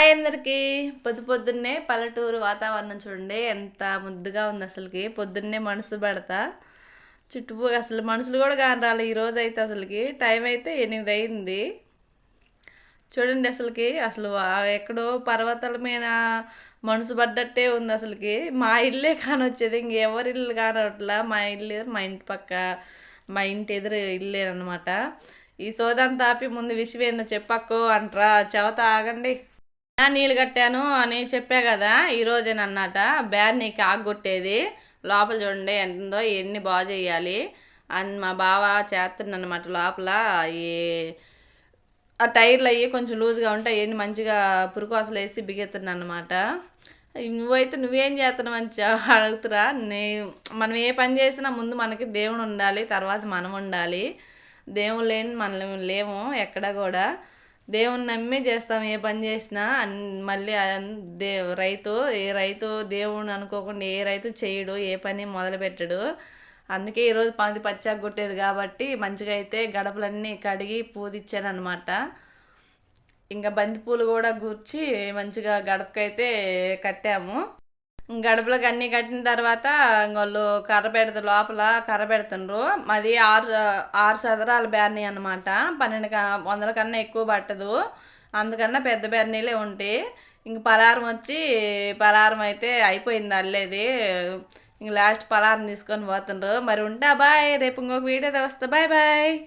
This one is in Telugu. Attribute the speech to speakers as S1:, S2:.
S1: హాయ్ అందరికీ. పొద్దు పొద్దున్నే పల్లెటూరు వాతావరణం చూడండి. ఎంత ముద్దుగా ఉంది అసలుకి. పొద్దున్నే మనసు పెడతా. చుట్టుపూ అసలు మనుషులు కూడా కాని రాలి ఈరోజు అయితే అసలుకి టైం అయితే ఎనిమిది అయింది. చూడండి అసలుకి. అసలు ఎక్కడో పర్వతాల మీద మనసు పడ్డట్టే ఉంది అసలుకి. మా ఇల్లే కానొచ్చేది ఇంకెవరి ఇల్లు కానట్లా మా ఇల్లు మా ఇంటి పక్క మా ఇంటి ఎదురు ఇల్లేనమాట ఈ సోదంతా ఆపి ముందు విషయం ఏందో చెప్పక్కో అంటారా. చెవత ఆగండి. నీళ్ళు కట్టాను అని చెప్పా కదా ఈరోజేనన్నట బ్యాన్ నీకు ఆగొట్టేది లోపల చూడండి ఎంతో ఎన్ని బాగా చేయాలి అని మా బావ చేస్తుండనమాట లోపల. ఈ ఆ టైర్లు అయ్యి కొంచెం లూజ్గా ఉంటాయి అవన్నీ మంచిగా పురుకోసలు వేసి బిగెత్తున్నా అనమాట నువ్వైతే నువ్వేం చేస్తున్నావు అని అడుగుతురా. నే మనం ఏ పని చేసినా ముందు మనకి దేవుడు ఉండాలి తర్వాత మనం ఉండాలి. దేవుడు లేని మనం లేము ఎక్కడ కూడా. దేవుని నమ్మి చేస్తాం ఏ పని చేసినా మళ్ళీ దే రైతు ఏ రైతు దేవుని అనుకోకుండా ఏ రైతు చేయడు ఏ పని మొదలు పెట్టడు అందుకే ఈరోజు పంది పచ్చాకు కొట్టేది కాబట్టి మంచిగా అయితే గడపలన్నీ కడిగి పూదిచ్చాను అనమాట ఇంకా బంతిపూలు కూడా గుర్చి మంచిగా గడపకైతే కట్టాము. గడపలకు అన్నీ కట్టిన తర్వాత వాళ్ళు కర్ర పెడతారు లోపల కర్ర పెడుతుండ్రు. మాది ఆరు ఆరు చదరాల బ్యార్నీ అనమాట పన్నెండు వందల కన్నా ఎక్కువ పట్టదు. అందుకన్నా పెద్ద బ్యార్నీలే ఉంటాయి ఇంక పలారం వచ్చి పలారం అయితే అయిపోయింది అల్లేది. ఇంక లాస్ట్ పలారం తీసుకొని పోతుండ్రు. మరి ఉంటా బాయ్. రేపు ఇంకొక వీడియో వస్తా. Bye bye.